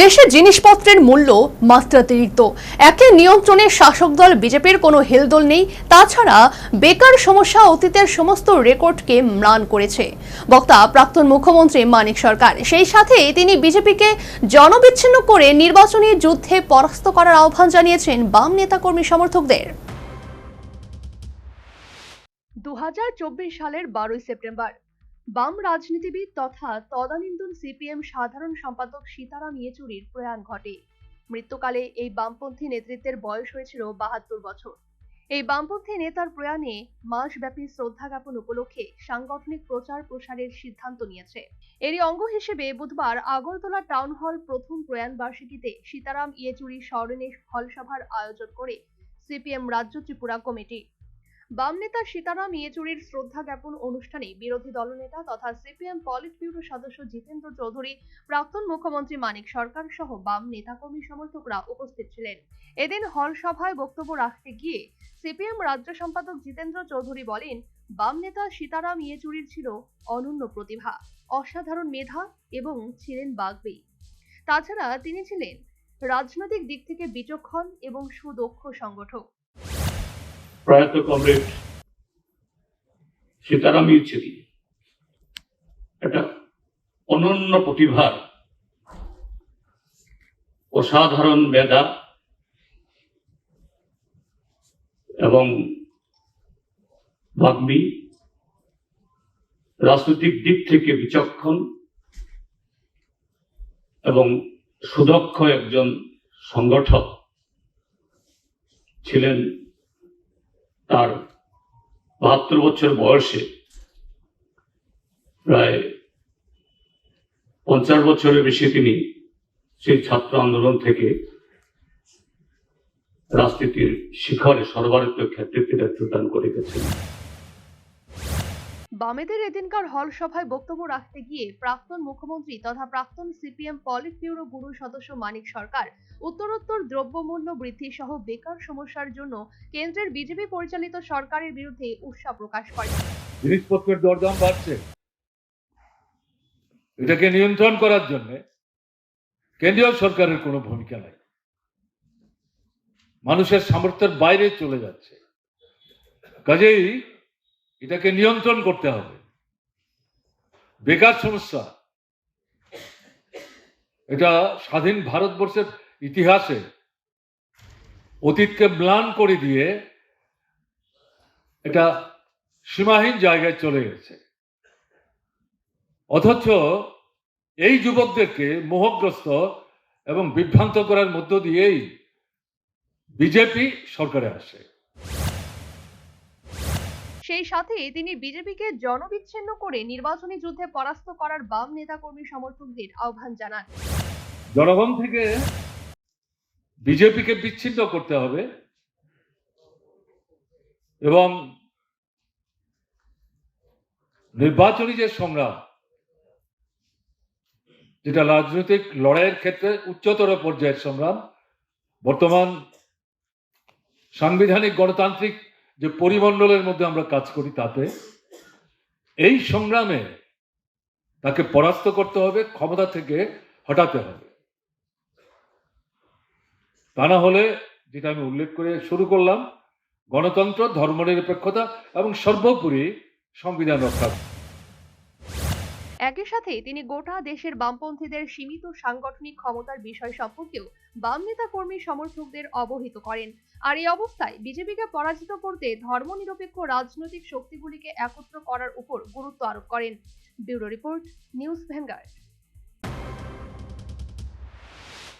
দেশে জিনিসপত্রের মূল্য মাত্রাতিরিক্ত। একে নিয়ন্ত্রণে শাসক দল বিজেপির কোনো হেলদোল নেই, তাছাড়া বেকার সমস্যা অতীতের সমস্ত রেকর্ডকে ম্লান করেছে। বক্তা, প্রাক্তন মুখ্যমন্ত্রী মানিক সরকার, সেই সাথে তিনি বিজেপিকে জনবিচ্ছিন্ন করে নির্বাচনী যুদ্ধে পরাস্ত করার আহ্বান জানিয়েছেন বাম নেতাকর্মী সমর্থকদের। দু হাজার চব্বিশ সালের বারোই সেপ্টেম্বর বাম রাজনীতিবিদ তথা তদানীন্তন সিপিএম সাধারণ সম্পাদক সীতারাম ইয়েচুরির প্রয়াণ ঘটে। মৃত্যুকালে এই বামপন্থী নেতৃত্বের বয়স হয়েছিল বাহাত্তর বছর। এই বামপন্থী নেতার প্রয়াণে মাসব্যাপী শ্রদ্ধা জ্ঞাপন উপলক্ষে সাংগঠনিক প্রচার প্রসারের সিদ্ধান্ত নিয়েছে। এরই অঙ্গ হিসেবে বুধবার আগরতলা টাউন হল প্রথম প্রয়াণ বার্ষিকীতে সীতারাম ইয়েচুরি স্মরণে হলসভার আয়োজন করে সিপিএম রাজ্য ত্রিপুরা কমিটি। বাম নেতা সীতারাম ইয়েচুরির শ্রদ্ধা জ্ঞাপন অনুষ্ঠানে বিরোধী দলনেতা তথা সিপিএম পলিট ব্যুরো সদস্য জিতেন্দ্র চৌধুরী, প্রাক্তন মুখ্যমন্ত্রী মানিক সরকার সহ বাম নেতাকর্মী সমর্থকরা উপস্থিত ছিলেন। এদিন হল সভায় বক্তব্য রাখতে গিয়ে সিপিএম রাজ্য সম্পাদক জিতেন্দ্র চৌধুরী বলেন, বাম নেতা সীতারাম ইয়েচুরির ছিল অনন্য প্রতিভা, অসাধারণ মেধা এবং ছিলেন বাগবি তাছাড়া তিনি ছিলেন রাজনৈতিক দিক থেকে বিচক্ষণ এবং সুদক্ষ সংগঠক। প্রয়াত কমরেড সীতারাম ইয়েচুরি, একটা অনন্য প্রতিভার অসাধারণ মেধা এবং বাগ্মী, রাজনৈতিক দিক থেকে বিচক্ষণ এবং সুদক্ষ একজন সংগঠক ছিলেন তার বাহাত্তর বছর বয়সে, প্রায় পঞ্চাশ বছরের বেশি তিনি সেই ছাত্র আন্দোলন থেকে রাজনীতির শিখরে সর্বাধিক ক্ষেত্রে তিনি যোগদান করে গেছেন। বামেদের এদিনকার হল সভায় বক্তব্য রাখতে গিয়ে প্রাক্তন মুখ্যমন্ত্রী তথা প্রাক্তন সিপিএম পলিট ব্যুরো গুরু সদস্য মানিক সরকার, উত্তরোত্তর দ্রব্যমূল্য বৃদ্ধি সহ বেকার সমস্যার জন্য কেন্দ্রের বিজেপি পরিচালিত সরকারের বিরুদ্ধে উৎসাহ প্রকাশ করেন জিনিসপত্রের দরদাম বাড়ছে। এটাকে নিয়ন্ত্রণ করার জন্য কেন্দ্রীয় সরকারের কোনো ভূমিকা নাই। মানুষের সামর্থ্যের বাইরে চলে যাচ্ছে। কাজেই এটাকে নিয়ন্ত্রণ করতে হবে। বেকার সমস্যা। এটা স্বাধীন ভারতবর্ষের ইতিহাসে অতীতকে ম্লান করে দিয়ে এটা সীমাহীন জায়গায় চলে গেছে। অথচ এই যুবকদেরকে মোহগ্রস্ত এবং বিভ্রান্ত করার মধ্য দিয়েই বিজেপি সরকারে আসে। সেই সাথে তিনি বিজেপিকে জনবিচ্ছিন্ন করে নির্বাচনী যুদ্ধে পরাস্ত করার বাম নেতাকর্মী সমর্থকদের আহ্বান জানান। জনগণ থেকে বিজেপিকে বিচ্ছিন্ন করতে হবে এবং নির্বাচনী যে সংগ্রাম, যেটা রাজনৈতিক লড়াইয়ের ক্ষেত্রে উচ্চতর পর্যায়ের সংগ্রাম, বর্তমান সাংবিধানিক গণতান্ত্রিক যে পরিমণ্ডলের মধ্যে আমরা কাজ করি তাতে, এই সংগ্রামে তাকে পরাস্ত করতে হবে, ক্ষমতা থেকে হটাতে হবে। তা না হলে, যেটা আমি উল্লেখ করে শুরু করলাম, গণতন্ত্র, ধর্মনিরপেক্ষতা এবং সর্বোপরি সংবিধান রক্ষা একই সাথে তিনি গোটা দেশের বামপন্থীদের সীমিত সাংগঠনিক ক্ষমতার বিষয় সম্পর্কেও বাম নেতা কর্মী সমর্থকদের অবহিত করেন। আর এই অবস্থায় বিজেপিকে পরাজিত করতে ধর্মনিরপেক্ষ রাজনৈতিক শক্তিগুলিকে একত্র করার উপর গুরুত্ব আরোপ করেন। Bureau report, news vanguard